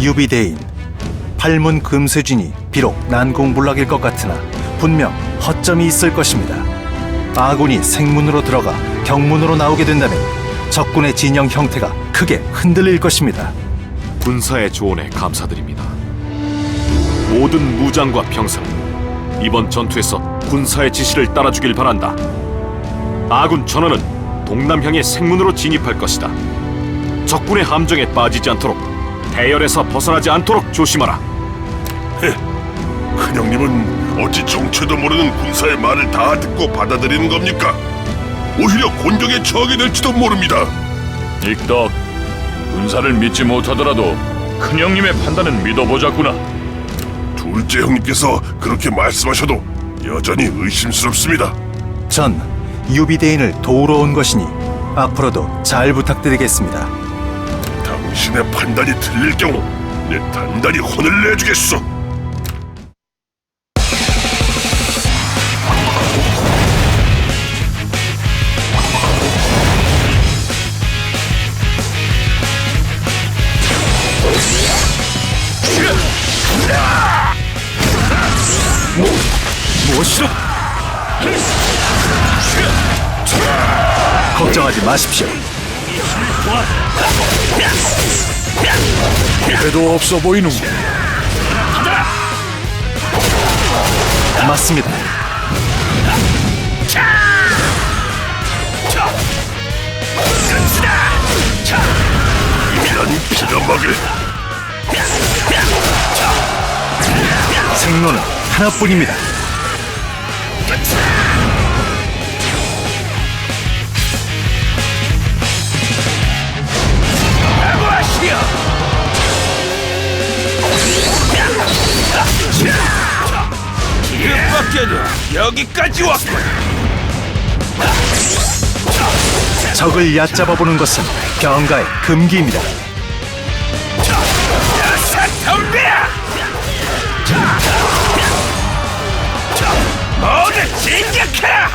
유비대인 팔문 금세진이 비록 난공불락일 것 같으나 분명 허점이 있을 것입니다. 아군이 생문으로 들어가 경문으로 나오게 된다면 적군의 진영 형태가 크게 흔들릴 것입니다. 군사의 조언에 감사드립니다. 모든 무장과 병사 이번 전투에서 군사의 지시를 따라주길 바란다. 아군 전원은 동남향의 생문으로 진입할 것이다. 적군의 함정에 빠지지 않도록 대열에서 벗어나지 않도록 조심하라. 큰형님은 어찌 정체도 모르는 군사의 말을 다 듣고 받아들이는 겁니까? 오히려 곤경에 처하게 될지도 모릅니다. 익덕, 군사를 믿지 못하더라도 큰형님의 판단은 믿어보자꾸나. 둘째 형님께서 그렇게 말씀하셔도 여전히 의심스럽습니다. 전 유비대인을 도우러 온 것이니 앞으로도 잘 부탁드리겠습니다. 당신의 판단이 틀릴 경우 내 단단히 혼을 내주겠소. 걱정하지 마십시오. 해도 없어 보이는 맞습니다. 이런 빌어먹을 생로는 하나뿐입니다. 밖에도 여기까지 왔군. 적을 얕잡아 보는 것은 병가의 금기입니다. 모두 진격해라!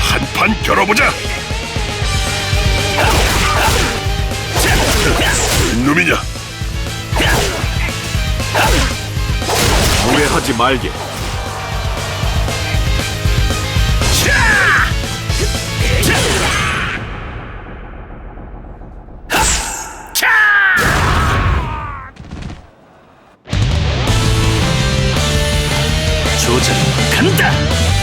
한판 겨뤄보자! 놈이냐? 무례하지 말게. 조작 간다!